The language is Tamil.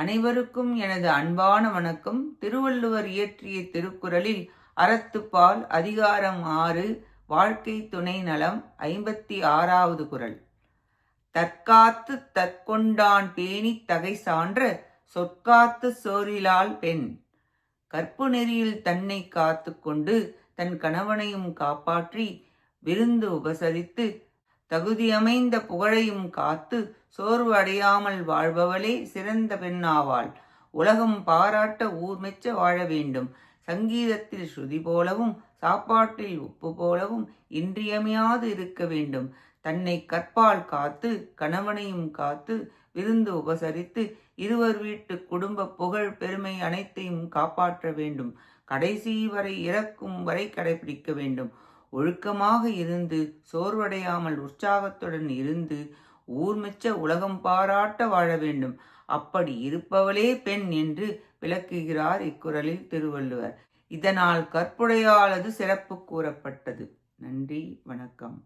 அனைவருக்கும் எனது அன்பான வணக்கம். திருவள்ளுவர் இயற்றிய திருக்குறளில் அறத்துப்பால் அதிகாரம் ஆறு வாழ்க்கை துணை நலம் ஐம்பத்தி ஆறாவது குரல் தற்காத்து தற்கொண்டான் பேணி தகை சான்ற சொற்காத்து சோரிலால் பெண். கற்பு நெறியில் தன்னை காத்து கொண்டு தன் கணவனையும் காப்பாற்றி விருந்து உபசரித்து தகுதியமைந்த புகழையும் காத்து சோர்வு அடையாமல் வாழ்பவளே சிறந்த பெண்ணாவாள். உலகம் பாராட்ட ஊர் மெச்ச வாழ வேண்டும். சங்கீதத்தில் ஸ்ருதி போலவும் சாப்பாட்டில் உப்பு போலவும் இன்றியமையாது இருக்க வேண்டும். தன்னை கற்பால் காத்து கணவனையும் காத்து விருந்து உபசரித்து இருவர் வீட்டு குடும்ப புகழ் பெருமை அனைத்தையும் காப்பாற்ற வேண்டும். கடைசி வரை இறக்கும் வரை கடைபிடிக்க வேண்டும். ஒழுக்கமாக இருந்து சோர்வடையாமல் உற்சாகத்துடன் இருந்து ஊர்மிச்ச உலகம் பாராட்ட வாழ வேண்டும். அப்படி இருப்பவளே பெண் என்று விளக்குகிறார் இக்குறளில் திருவள்ளுவர். இதனால் கற்புடையாளது சிறப்பு கூறப்பட்டது. நன்றி வணக்கம்.